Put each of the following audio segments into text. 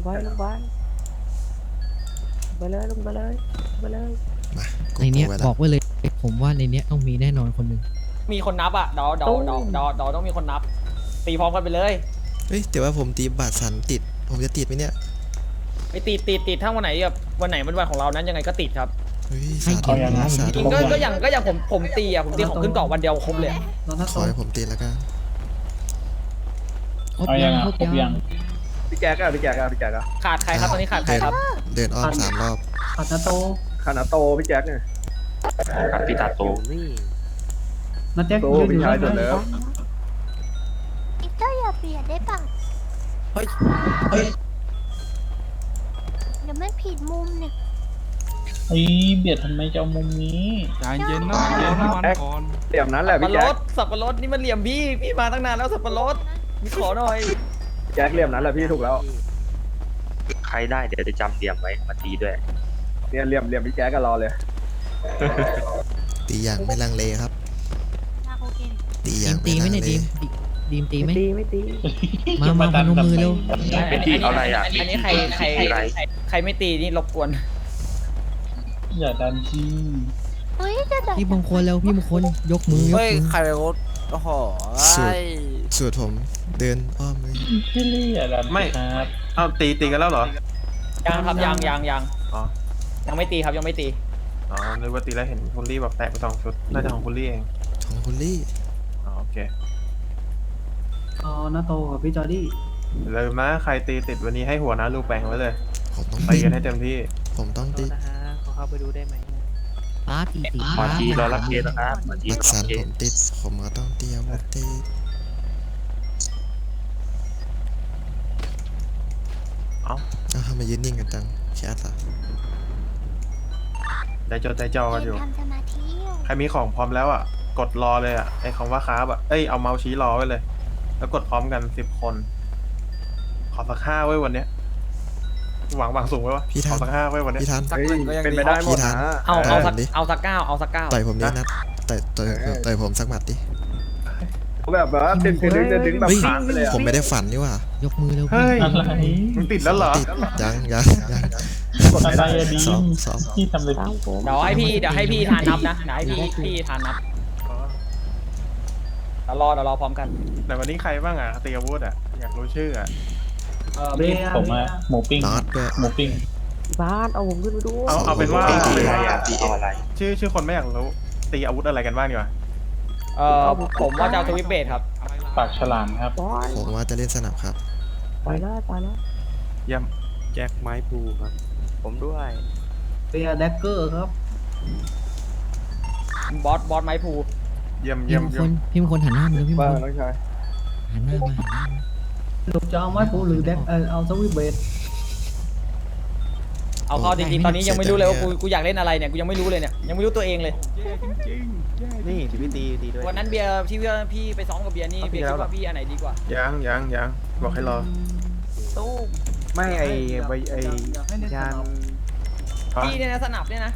งไปลงไปไปเลยลงไปเลยไปเลยมากูในเนี้ยไว้บแล้วอกไว้เลยผมว่าในเนี้ยต้องมีแน่นอนคนหนึ่งมีคนนับอะเดาเดาเดาเดาเดาต้องมีคนนับ ตีพร้อมกันไปเลยเฮ้ยแต่ว่าผมตีบาดสันติด ผมจะติดไหมเนี่ยไปติดติดติดถ้าวันไหนแบบวันไหนเป็นวันของเรานั้นยังไงก็ติดครับเฮ้ยให้สาเกีธุยรตินะผมสาไม่จริธุงก็ก็อย่างก็อย่างผมผมตีอะผมตีของขึ้นเกาะวันเดียวครบเลยอะขอให้ผมติดแล้วกันครบเอายัยังงครอะบครบยัยังง พี่แกก็พี่แกก็พี่แกก็ขาดใครครับตอนนี้ขาดใครครับ เดินอ้อมสามรอบ ปัตตาโตคานาโตพี่แจ็คเนี่ยพี่ตาโตนาแจ็คโตยืนอพี่ยู่ชายได้สุดไหมแล้วอีกเจ้าอย่าเปลี่ยนได้ปะเฮ้ยเดี๋ยวมันผิดมุมเนี่ยไอ้เบียดทำไมจะเอามุมนี้ใจเย็นนะรอน้ำมันก่อนเตรียมนั้นแหละสับพี่ปะรแจ็คดสับปะรดนี่มันเหลี่ยมพี่ พี่มาตั้งนานแล้วสับปะรดมีขอหน่อยพี่ แจ็คเรียมนั้นแหละพี่ถูกแล้วใครได้เดี๋ยวจะจำเตรียมไว้มาตีด้วย เนี่ยเรียมเรียมพี่แจ็คก็รอเลย ตีอย่างไม่ลังเลครับ นาโคเกนตีอดีย่างมตีไม่ไหมลังเนี่ยเลดีมดีมตีไหมไม่ตีไม่ตีมามาพนมมือเร็วเป็นที่เอาอะไรอะนนี้ใครใครตีอะไรใครไม่ตีนี่รบกวน อย่าดันที่เฮ้ยจะดัดพี่มงคลแล้วพี่มงคลยกมือยกเฮ้ยมือใครไปโอ้โหสุดสุดผมเดินอ้อมเล ยที่นี่อย่าดันไม่ ครับอ้าวตีตีกันแล้วเหรอ ยังครับยังยังยังอ๋อ ยังไม่ตีครับยังไม่ตี อ๋อนึกว่าตีแล้วเห็นคุณลี่แบบแตกไปสองชุด น่าจะของคุณลี่เอง ของคุณลี่อ๋อโอเคอ๋อนาโตกับพี่จอร์ดี้อย่าลืมนะใครตีติดวันนี้ให้หัวนะลูกแปลงไว้เลยผมต้องตีติดกันให้เต็มที่ ผมต้องติดนะฮะขอเข้าไปดูได้ไหมป้าตีตีหมอจีรอรับเคสนะครับหมอจีบัดรอสัรับนเคผสมติดผมก็ต้องเตรียมอาวุธติด เอ้า เอ้าทำไมยืนนิ่งกันจังแคสเหรอใจจดใจจ่อกันอยู่ ทำสมาธิอยู่ใครมีของพร้อมแล้วอะ กดรอเลยอะ ไอคำว่าค้าบอะ เอ้ย เอาเมาส์ชี้รอไว้เลย แล้วกดพร้อมกันสิบคน ขอสักห้าไว้วันเนี้ย หวังหวังสูงไว้วะพี่ขทัอนสักห้าไว้วันเนี้ย พี่ทัน สักเฮ้ยหนึ่งก็ยังเป็นดีไปได้หมดพี่ทันะนเอาเอาสักดิ เอาสักเก้าเอาสักเก้า ต่อยผมดินัดต่อยต่อยต่อยผมสักหมัดดิ แบบแบบว่าดึงดึงดึงดึงดึงแบบเฮ้ยขาดไปเลยอะผมไม่ได้ฝันนี่หว่ายกมือเร็วพี่เฮ้ยอะไรมึงติดแล้วเหรอติดยังยังยังอะไรอะดีสองสองที่ทำเลยตามผมเดี๋ยวให้พี่เดี๋ยวให้พี่ทานนับนะเดี๋ยวให้พี่พี่ทานนับเดี๋ยวรอเดี๋ยวรอพร้อมกันแต่วันนี้ใครบ้างอะตีอาวุธอะอยากรู้ชื่ออะเออเบมีผมอะหมูปิ้งน็อตด้วย หมูปิ้งบ้านเอาผมขึ้นไปดูเอาเอาเป็นว่าตีตีอะไรอะตีเอาอะไรชื่อชื่อคนไม่อยากรู้ตีอาวุธอะไรกันบ้างดีกว่า เออผมว่าจะเอาสวิปเบดครับ ปากฉลามครับบอลผมว่าจะเล่นสนับครับไปเลยไปเลยเยี่ยมแจ็คไม้พลูครับ ผมด้วยเบียแดกเกอร์ครับบอสบอสไม้พูเยี่ยมพี่เยี่ยมมงคเยี่ยลมพี่มงคลหันหน้ามาเร็วพี่มงบ้าคลน้องชายหันหน้ามาหันหน้ามาหลุดจะเอาไม้ปูหรือแดกเออเอาสวิตเบส เอาเข้าจริงๆตอนนี้ยังไม่รู้เลยว่ากูกูอยากเล่นอะไรเนี่ยกูยังไม่รู้เลยเนี่ยยังไม่รู้ตัวเองเลยนี่ที่พี่ตีตีด้วย วันนั้นเบียร์ที่ว่าพี่ไปซ้อมกับเบียร์นี่เอาเบีพี่ยร์แล้วคิดเหรอ ว่าพี่อันไหนดีกว่ายังยังยังบอกให้รอตู้มไม่ไอใบไออยากให้ได้ยานฮะพี่เนี่ยนะสนับเนี่ยนะ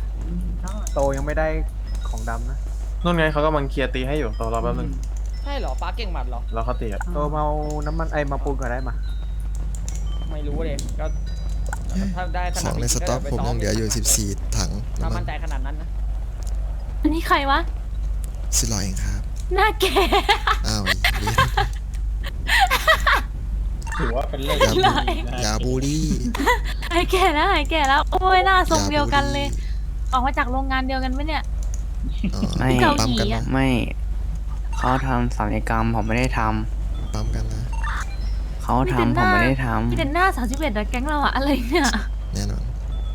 โตยังไม่ได้ของดำนะนู่นไงเขากำลังเคลียร์ตีให้อยู่รอรอแป๊บนึงใช่เหรอป้าเก่งหมัดเหรอรอเขาตีอะโตเมาน้ำมันไอมาปูนก่อนได้มาไม่รู้เลยก็ ถ้าได้สขนัอบงในสจริๆต็อกไปผมซ้ยังเหลืออยู่ 14 ถังถ้าน้ำมัมั่นนใจขนาดนั้นนะอันนี้ใครวะ สิลอยเองครับ หน้าแก่อ้าวเหี้ยถือว่าเป็นเลขอย่าที่บูดีนะอย่าบูลลี่หายแก่แล้วหายแก่แล้ว โอ้ยหน้าทรงอาเดียวกันเลยบูลออกมาจากโรงงานเดียวกันไหมเนี่ย อ๋อไม่เกาหลีปั๊มกันอะนะไม่เขาทำศัลยกรรมผมไม่ได้ทปั๊มกันนะำ เขามีแต่ทำหผมน้าไม่ได้ทมีแต่หน้าสามสิบเอ็ดแก๊งเราอะอะไรเนี่ยแน่นอน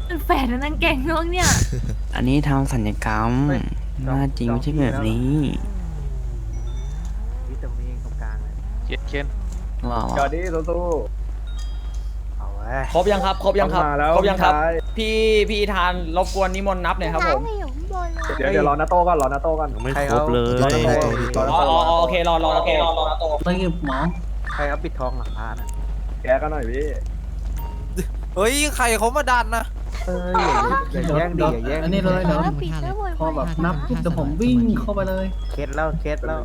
เป็นแฝดนะนั่นแก๊งน้องเนี่ยำอันนี้ทำศัลยกรรมไม่หน้าจริงไม่ใช่แบบนี้พี่ตรงนี้เองตรงกลางเลยเคนเคนหรอจอร์ดี้สู้เอาไว้ครบยังครับ ครบๆยังครับมาแล้วครบยังครับชายพี่พี่ทานรบกวนนิมนต์นับหน่อยครับผมน้ำอยู่ข้างบนเลยเดี๋ยวเดี๋ยวรอนาโต้ก่อนรอนาโต้ก่อนไม่ใครครบเอาเลยรอนาโต้รอนาอ๋อโต้อ๋ออ๋อโอเครอรอโอเครอรอรอโตไปเก็บหมอใค รเอาปิดทองหลังพระนะแกก็หน่อยพี่เฮ้ยใครเขามาดันนะเอ้ยอย่าแย่งดิอย่าแย่งอันนี้เลยเดี๋ยวแล้วปิดแล้วโวยวายพอแบบนับปุ๊บเดี๋ยวผมวิ่งเข้าไปเลย เคสแล้วเคสแล้ว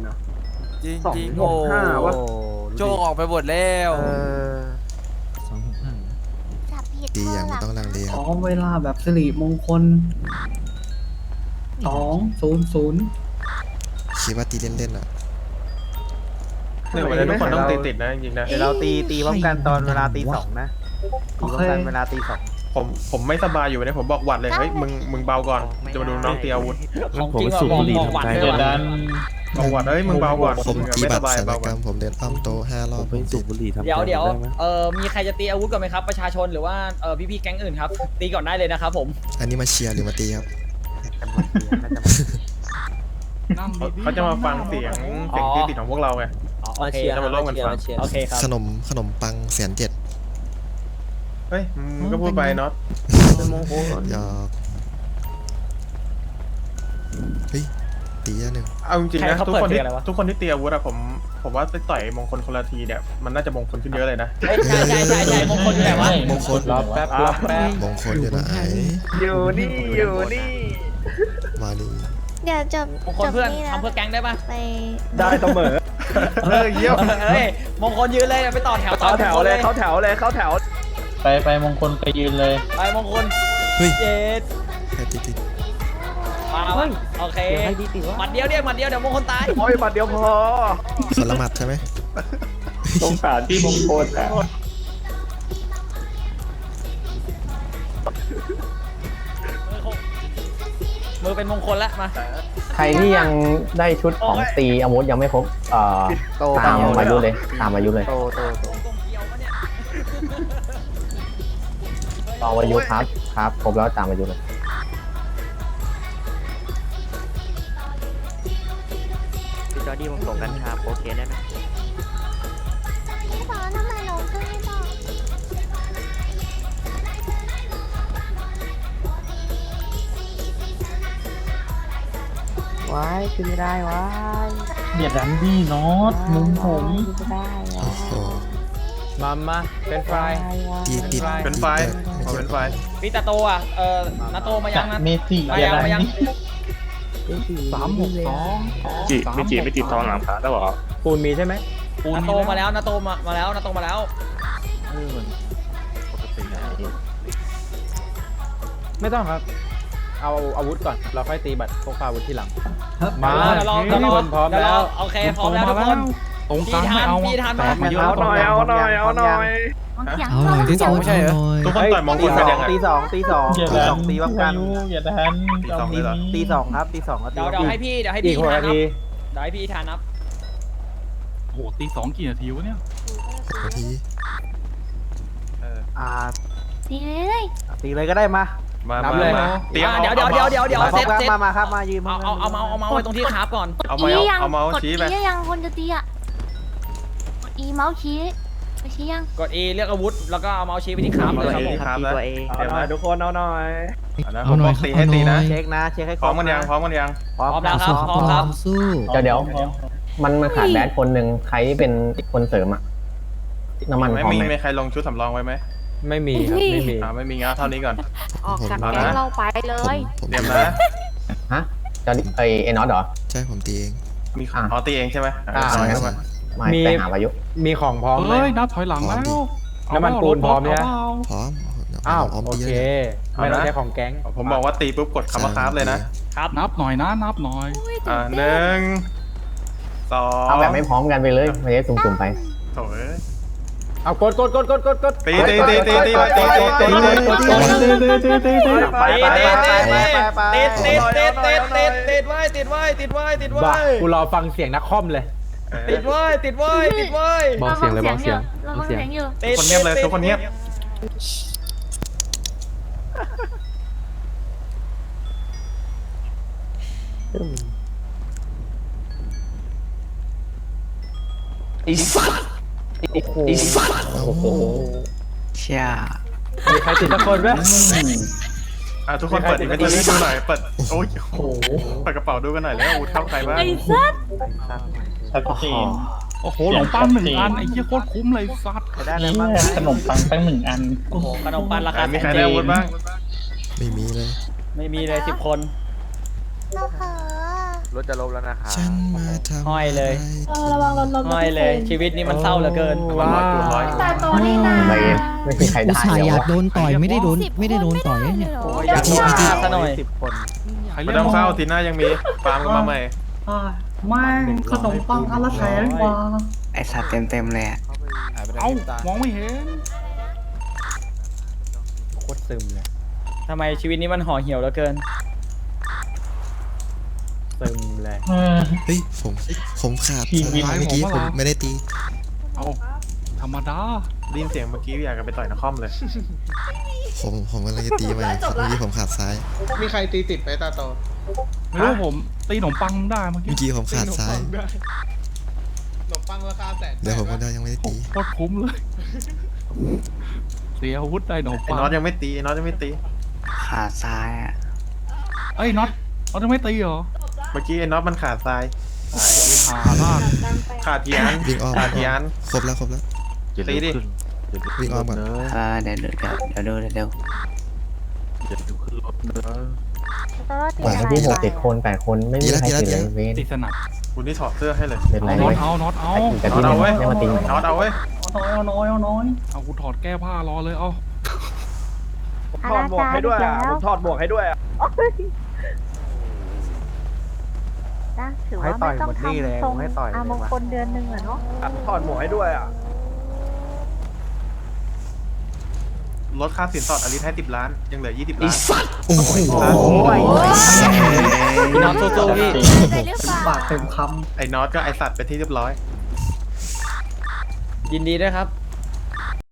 จริงสองจริงหโอ้กห้าวะ โจกออกไปหมดแล้วเออสองหกห้าตีอย่างไม่ต้องลังเลคอ๋รัอบเวลาแบบสิริมงคลสองศูนย์ศูนย์คิดว่าตีเล่นๆอะ เนี่ยวันนี้ทุกคนต้องตีติดนะจริงๆนะเดี๋ยวเราตีตีพร้อมกันตอนเวลาตีสองนะตีพร้อมกันเวลาตีสองผมผมไม่สบายอยู่เนี่ยผมบอกหวัดเลยเฮ้ยมึงมึงเบาก่อนจะมาดูน้องตีอาวุธของจริงอะบอกบอกหวัดเลยว่ะบอกหวัดเฮ้ยมึงเบาก่อนผมมึงอะตีไม่บัสตรบายศัลเบายกรก่อรนมผมเดินอ้อมโต๊ะห้ารอบผมติดเดี๋ยวเดี๋ยวเออมีใครจะตีอาวุธก่อนไหมครับ ประชาชนหรือว่าเออพี่ๆแก๊งอื่นครับ ตีก่อนได้เลยนะครับผม อันนี้มาเชียร์หรือมาตีครับจะมาเชียร์น่าจะมาเชียร์เขาเขาจะมาฟังเสียงเสียงตีติดของพวกเราไง อ๋อโอเคจะมาร่วมกันฟัง โอเคครับ ขนมขนมปังแสนเจ็ดเฮ้ยมึงก็พูดไปเนาะเป็นมงคลหยอกเฮ้ยตีอันหนึ่งเอาจริงๆใครนะเขาทุกเปิดคนเพลที่งอะไรวะ ทุกคนที่ตีอาวุธอะผมผมว่าไปต่อยมงคลคนละทีเนี่ยมันน่าจะมงคลขึ้นเยอะเลยนะเฮ้ยใช่ใช่ใช่ใช่มงคลอยู่ไหนวะมงคลรอแป๊บรอแป๊บมงคลอยู่ไหนอยู่นี่อยู่นี่มาดีเดี๋ยวจบมงคลเพื่อนจบทำเพื่อแก๊งได้ปะไปได้เสมอ เฮ้ยเยี่ยมเฮ้ยมงคลยืนเลยไปต่อแถวต่อเข้าแถวเลยเข้าแถวเลยเข้าแถว ไปไปมงคลไปยืนเลยไปมงคลเฮ้ย เจ็ดใครติดติดมาวะโอเคเดี๋ยวให้ดีติวะหมัดเดียวเดียวหมัดเดียวเดี๋ยวมงคลตายโอ้ยบัตรเดียวพอคนละหมัดใช่ไหมสงสารที่มงคลอะ มือเป็นมงคลแล้วมา ใครที่ยังได้ชุดของตีอาวุธยังไม่ครบเอ่อตามอายุเลยตามอายุเลยโตโตโตกลมเกี่ยวปะเนี่ยตามอายุครับครับครบแล้วตามอายุเลยพี่จอร์ดี้ผมส่งกันครับโอเคได้ไหม พี่ฟ้าทำไมล ว้ายขึ้นไม่ได้ว้ายเบียดดันดี้นอตมุมผมขึ้นไม่ได้โอ้โห มามาเป็นไฟ ตีติด เป็นไฟล์ไม่ขอใช่เป็นไฟล์พี่ตาโตอะ เออนาโตมายังนะเมซี่มายังมายังสามหกสองจีไม่จีไม่ติดทองหลังพระแล้วเหรอปูนมีใช่ไหมนาโตมาแล้วนาโตมามาแล้วนาโตมาแล้วไม่ต้องครับ เอาอาวุธก่อน เราค่อยตีบัตรพกพาอาวุธที่หลัง มาเดี๋ยวรอเดี๋ยวรอทุกคนพร้อมเดี๋ยวรแล้อวโอเคพร้อมแล้วทุกคน ตรงกพี่ลางทานไม่เอาพี่ทานมาเอาหน่อยเอาหน่อยเอาหน่อยเอาหน่อยทุกคนเอาหน่อยทุกคนต่อยมงคลกันยังไงตีสองตีสองตีสองตีพร้อมกันอย่าดันตีสองเลยเหรอตีสองครับตีสองครับเดี๋ยวเดี๋ยวให้พี่เดี๋ยวให้อีพี่กหกทานนานับที เดี๋ยวให้พี่ทานนับโหตีสองกี่นาทีวะเนี่ยนาทีอ่าดีเลยตีเลยก็ได้มา มานับมาเลย มาเตรียมอะเดี๋ยวเดี๋ยวเดี๋ยวเดี๋ยวเดี๋ยวมาพร้เซอตมกันเซตมามาครับมายืนเอาเอาเอาเมาส์เอาเมาส์ไว้ตรงที่คราฟก่อน เอามาเอาเอาเมาส์ชี้ไปกด E ยังคนจะตีอะกด E เมาส์ชี้ไปชี้ยังกด E เลือกอาวุธ แล้วก็เอาเมาส์ชี้ไปที่คราฟเอาเลยเมาส์ครับผมชี้ทำตีตัวเองเอาหน่อยทุกคนเอาหน่อยเอานะผเอามหบน่ออยกครับตีเอาให้หตีน่นะอยเช็คนะเช็คให้พร้อมกันยังพร้อมกันยังพร้อมพร้อมแล้วครับพร้อมครับ สู้เดี๋ยวเดี๋ยวมันมันขาดแบดคนหนึ่งใครเป็นคนเสริมอะน้ำมันไม่พร้อมมีไหมไม่ใครลงชุดสำรองไว้ไหม ไม่มีครับไม่มี อ่าไม่มีงั้นเอาเท่านี้ก่อน ออกจากเอาแก๊งนะเราไปเลผมยผมเตรียมตีนะ ฮะจะไอเอ็นอตเหรอ ใช่ผมตีเองมีอะ อ๋อตีเองใช่ไหมอ่าเาเข้ามาไม่มี ไปหาพายุมีของพร้อมไหมเอ้ยนับถอยหลังแล้วน้ำมันปูนพร้อมเนี่ยาปล่าพร้อมอ้าวพร้อมโอตีเคแล้วเนี่ยไม่ต้องใช้ของแก๊งผมบอกว่าตีปุ๊บกดคำว่าคราฟเลยนะครับนับหน่อยนะ นับหน่อย อ่าหนึ่งสองเอาแบบไม่พร้อมกันไปเลยไม่ได้สุ่มๆไปโถ่เอ้ย เอากดกดกดกดกดกดตีตีตีตีตีตีตีตีตีตีไปติดไปติดไปติดไปติดติดติดติดติดติดติดไว้ติดไว้ติดไว้ติดไว้บ้ากูรอฟังเสียงนักคอมเลย ติดไว้ติดไว้ติดไว้เราฟังเสียงอยู่เราฟังเสียงอยู่ติดคนเงียบเลยทุกคนเงียบ โอ้โหเชี่ยมีใครติดสักคนไหมอะทุกคนเปิดอีกทีนี้ดูหน่อยเปิดโอ้ยโอ้โหเปิดกระเป๋าดูกันหน่อยแล้วอาวุธเข้าใครบ้างไอ้สัสชัดเจนโอ้โหขนมปังหนึ่งอันไอ้เหี้ยโคตรคุ้มเลยสัตว์จะได้อะไรบ้างขนมปังตั้งหนึ่งอันโอ้โหขนมปังราคาอะมีแสใครนได้เจอาวุธบ้างไม่มีเลยไม่มีเลยสิบคนเราเผลอ รถจะลบแล้วนะครับ ฉันมาทำห้อยเลยอะไรเออระวังรถรถห้อยเลยชีวิตนี้มันเศร้าเหลือเกินร้อยคูณร้อยตาโตนี่นะไม่ไม่มีใครอุตได้ส่าห์เลอยยากวะโดนต่อยไม่ได้โดนสิบไม่ได้โดนคต่อยไม่เนี่ยได้ลอยากพี่ฆ่าพี่ซะหน่อย สิบคนใครไม่เรียกต้องเศร้าทีหน้ายังมีฟาร์มกันมาใหม่ อ่าแม่งขนมปังอันละแสนกว่าไอสัตว์เต็มเต็มๆเลยอะเอ้ามองไม่เห็นทำไมชีวิตนี้มันห่อเหี่ยวเหลือเกิน เออ เฮ้ยผมผมขาดเมื่อกี้ผมไม่ได้ตี เอาธรรมดาได้ยินเสียงเมื่อกี้อยากจะไปต่อยนครเลย ผมผมกำลังจะตีไปเมื่อกี้ผมขาดซ้าย มีใครตีติดไปตาโตไม่รู้ผมตีขนมปังได้เมื่อเมื่กี้อกี้ผมขาดซ้าย ขนมปังราคาแสนเดี๋ยวผมก็ได้ยังไม่ได้ตี โคตรคุ้มเลย เสียอาวุธได้ขนมไอ้ปังน็อตยังไม่ตีไอ้น็อตยังไม่ตี ขาซ้ายอะเอ้ยน็อตน็อตจะไม่ตีเหรอ เมื่อกี้ไอ้น็อตมันขาดทราย หาลากขาดเทียนวิ่งอ้อมขาดเทียน ครบแล้วครบแล้วตีดิวิ่งอ้อมก่อนเออเดี๋ยวเดี๋ยวเดี๋ยวเดี๋ยวดูเดี๋ยวดูเหมือนที่หกเจ็ดคนแปดคนไม่มีใครติดเลยเวนตีสนับคุณนี่ถอดเสื้อให้เลยเป็นไรเอาน็อเว้ตยเอาน็อตเอา แต่น็อที่ตเอาเว้ยไม่มาตีน็อตเอาเว้ยเอาน้อยเอาน้อยเอาน้อยเอากูถอดแก้ผ้ารอเลย เอา ถอดหมวกให้ด้วยอะผมถอดหมวกให้ด้วยอะ นะถือว่าไม่ต้องทำทรงอามงคลเดือนหนึ่งอะเนาะถอดหมวกให้ด้วยอะ ลดค่าสินสอดอลิสให้สิบล้าน ยังเหลือยี่สิบล้าน โอ้โหพี่น้องสู้ๆพี่ ได้หรือเปล่าปากเต็มคไอ้น็อตก็ไอสัตว์ไปที่เรียบร้อย ยินดีด้วยครับ